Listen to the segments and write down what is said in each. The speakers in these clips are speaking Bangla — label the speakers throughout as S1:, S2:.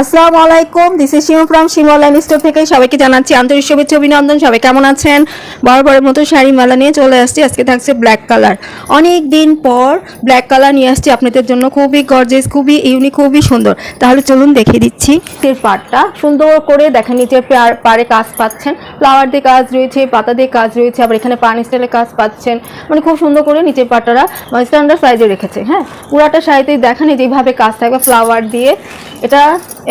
S1: আসসালামু আলাইকুম this is Shimu from Shimu online store থেকে সবাইকে জানাচ্ছি আন্তরিক শুভেচ্ছা, অভিনন্দন, সবাই কেমন আছেন? বরাবরের মতো শাড়ি মালা নিয়ে চলে আসছি, আজকে থাকছে ব্ল্যাক কালার অনেক দিন পর ব্ল্যাক কালার নিয়ে আসছি, আপনাদের জন্য খুবই গর্জেস খুবই ইউনিক খুবই সুন্দর। তাহলে চলুন দেখিয়ে দিচ্ছি। এর পাড়টা সুন্দর করে দেখেন নিচে পাড়ে কাজ পাচ্ছেন। ফ্লাওয়ার দিয়ে কাজ রয়েছে, পাতা দিয়ে কাজ রয়েছে, আবার এখানে পানি স্টাইলে কাজ পাচ্ছেন। মানে খুব সুন্দর করে নিচের পাটটা স্ট্যান্ডার্ড সাইজে রেখেছে হ্যাঁ? পুরাটা শাড়িতেই দেখেন, এই যেভাবে কাজ থাকবে ফ্লাওয়ার দিয়ে। এটা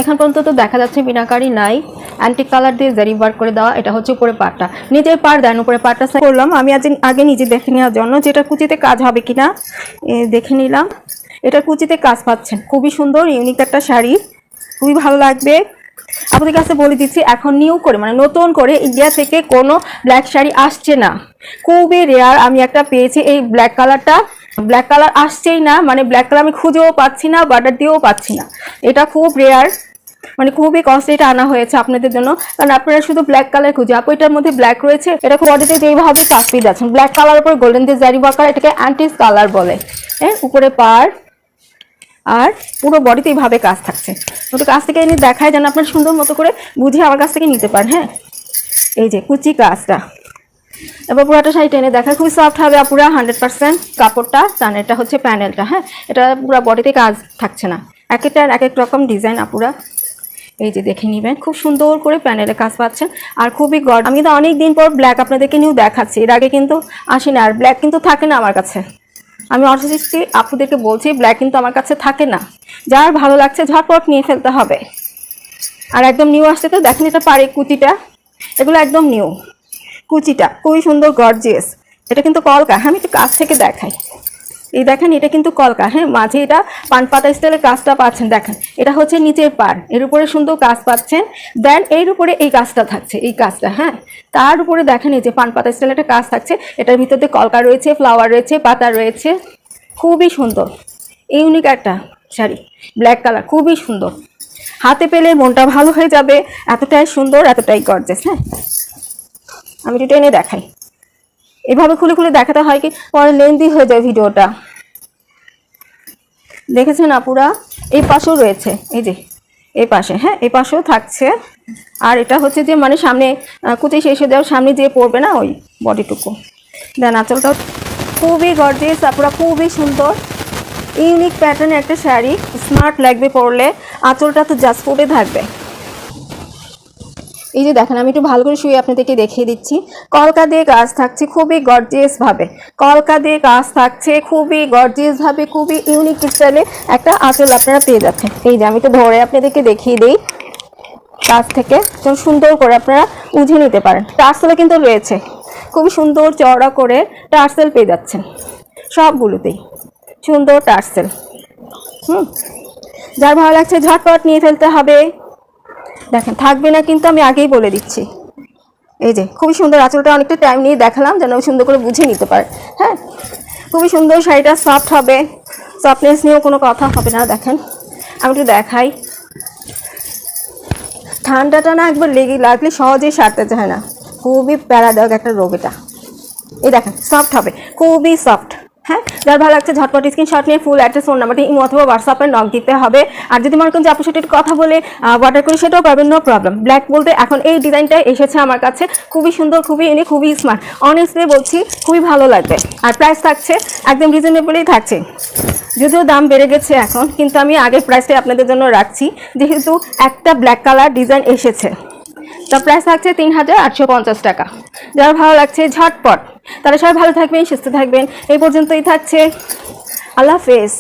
S1: এখন পর্যন্ত তো দেখা যাচ্ছে বিনাকারি নাই। অ্যান্টিক কালার দিয়ে জারি বার করে দেওয়া, এটা হচ্ছে উপরে পাটটা। নিজের পাট দেন উপরে পাটটা করলাম। আমি আজ আগে নিজে দেখে নেওয়ার জন্য যেটা কুচিতে কাজ হবে কিনা দেখে নিলাম। এটা কুচিতে কাজ পাচ্ছেন খুবই সুন্দর ইউনিক একটা শাড়ি। খুবই ভালো লাগবে। আপনাদের কাছে বলে দিচ্ছি, এখন নিউ করে মানে নতুন করে ইন্ডিয়া থেকে কোনো ব্ল্যাক শাড়ি আসছে না। খুবই রেয়ার আমি একটা পেয়েছি এই ব্ল্যাক কালারটা ব্ল্যাক কালার আসছেই না মানে ব্ল্যাক কালার আমি খুঁজেও পাচ্ছি না বার্ডার দিয়েও পাচ্ছি না। এটা খুব রেয়ার মানে খুবই কস্টলি এটা আনা হয়েছে আপনাদের জন্য। কারণ আপনারা শুধু ব্ল্যাক কালার খুঁজে, আপু, এটার মধ্যে ব্ল্যাক রয়েছে, এটা বডিতে যেইভাবে কাজ পেয়ে যাচ্ছেন ব্ল্যাক কালার উপর গোল্ডেন দিয়ে জারি ওয়ার্কার এটাকে অ্যান্টিস কালার বলে। হ্যাঁ উপরে পার আর পুরো বডিতে এইভাবে কাজ থাকছে। ওটা কাছ থেকে এনে দেখায় যেন আপনার সুন্দর মতো করে বুঝে আমার কাছ থেকে নিতে পারেন হ্যাঁ। এই যে কুচি কাজটা। এবার পুরাটা শাড়ি টেনে দেখা খুবই সফট হবে পুরা হান্ড্রেড পার্সেন্ট কাপড়টা এটা হচ্ছে প্যানেলটা হ্যাঁ। এটা পুরো বডিতে কাজ থাকছে না। এক একটার এক এক রকম ডিজাইন আপুরা। এই যে দেখে নেবেন, খুব সুন্দর করে প্যানেলে কাজ পাচ্ছেন। আর খুবই গড আমি কিন্তু অনেক দিন পর ব্ল্যাক আপনাদেরকে নিউ দেখাচ্ছি। এর আগে কিন্তু আসি না আর ব্ল্যাক কিন্তু থাকে না আমার কাছে। আমি অর্থসৃষ্টি আপুদেরকে বলছি ব্ল্যাক কিন্তু আমার কাছে থাকে না। যার ভালো লাগছে ঝটপট নিয়ে ফেলতে হবে। আর একদম নিউ আসছে তো, দেখেন এটা পারে কুচিটা। এগুলো একদম নিউ কুচিটা, খুবই সুন্দর গর্জিয়াস এটা কিন্তু কলকা হ্যাঁ আমি একটু কাছ থেকে দেখাই। এই দেখেন, এটা কিন্তু কলকা। হ্যাঁ মাঝে এটা পান পাতা স্টাইলের কাজটা পাচ্ছেন, দেখেন। এটা হচ্ছে নিচের পার এর উপরে সুন্দর কাজ পাচ্ছেন। দেন এর উপরে এই কাজটা থাকছে, এই কাজটা হ্যাঁ। তার উপরে দেখেন, এই যে পান পাতা স্টাইলের একটা কাজ থাকছে, এটার ভিতরে কলকা রয়েছে ফ্লাওয়ার রয়েছে, পাতা রয়েছে। খুবই সুন্দর। ইউনিক একটা শাড়ি ব্ল্যাক কালার খুবই সুন্দর। হাতে পেলে মনটা ভালো হয়ে যাবে, এতটাই সুন্দর, এতটাই গর্জেস হ্যাঁ। আমি একটু টেনে দেখাই। এভাবে খুলে খুলে দেখাতে হয় কি? পরে লেন্দি হয়ে যায় ভিডিওটা। দেখেছেন আপুরা? এই পাশেও রয়েছে। এই যে, এই পাশে হ্যাঁ এই পাশেও থাকছে। আর এটা হচ্ছে যে মানে সামনে কুচি শেষে দেওয়ার সামনে দিয়ে পড়বে না, ওই বডিটুকু। দেন আঁচলটাও খুবই গর্জিয়াস আপুরা খুবই সুন্দর। ইউনিক প্যাটার্নের একটা শাড়ি স্মার্ট লাগবে পরলে। আঁচলটা তো জাস্ট ফুটে থাকবে। এই যে দেখেন, আমি একটু ভালো করে শুয়ে আপনাদেরকে দেখিয়ে দিচ্ছি। কলকা দিয়ে কাজ থাকছে খুবই গর্জিয়াস ভাবে। কলকা দিয়ে কাজ থাকছে খুবই গর্জিয়াস ভাবে, খুবই ইউনিক স্টাইলে একটা আঁচল আপনারা পেয়ে যাচ্ছেন। এই যে আমি একটু ধরে আপনাদেরকে দেখিয়ে দিই। কাজ থেকে সুন্দর করে আপনারা বুঝে নিতে পারেন। টার্সেলও কিন্তু রয়েছে। খুবই সুন্দর চওড়া করে টার্সেল পেয়ে যাচ্ছেন। সবগুলোতেই। সুন্দর টার্সেল। হুম। যার ভালো লাগছে ঝটপট নিয়ে ফেলতে হবে। দেখেন, থাকবে না কিন্তু আমি আগেই বলে দিচ্ছি। এই যে, খুবই সুন্দর আঁচলটা অনেকটা টাইম নিয়ে দেখালাম, যেন সুন্দর করে বুঝে নিতে পারে। হ্যাঁ? খুবই সুন্দর শাড়িটা সফট হবে। সফটনেস নিয়েও কোনো কথা হবে না, দেখেন। আমি একটু দেখাই। ঠান্ডাটা না একবার লেগে লাগলে সহজেই সারতে চায় না। খুবই প্যারাদায়ক একটা রোগ এটা। এই দেখেন সফট হবে। খুবই সফট হ্যাঁ যার ভালো লাগছে, ঝটপট স্ক্রিনশট নিয়ে ফুল অ্যাড্রেস ফোন নাম্বারটি ইমো অথবা হোয়াটসঅ্যাপে নক দিতে হবে। আর যদি মনে করেন যে আপনার সাথে কথা বলে অর্ডার করি সেটাও পারবেন নো প্রবলেম ব্ল্যাক বলতে এখন এই ডিজাইনটা এসেছে আমার কাছে। খুবই সুন্দর, খুবই ইউনিক খুবই স্মার্ট অনেস্টলি বলছি, খুবই ভালো লাগবে। আর প্রাইস থাকছে, একদম রিজনেবলই থাকছে। যদিও দাম বেড়ে গেছে এখন, কিন্তু আমি আগের প্রাইসটাই আপনাদের জন্য রাখছি। যেহেতু একটা ব্ল্যাক কালার ডিজাইন এসেছে। তার প্রাইস থাকছে তিন হাজার আটশো পঞ্চাশ টাকা। যার ভালো লাগছে, ঝটপট। তারা সবাই ভালো থাকবেন, সুস্থ থাকবেন। এই পর্যন্তই থাকছে। আল্লাহ হাফেজ।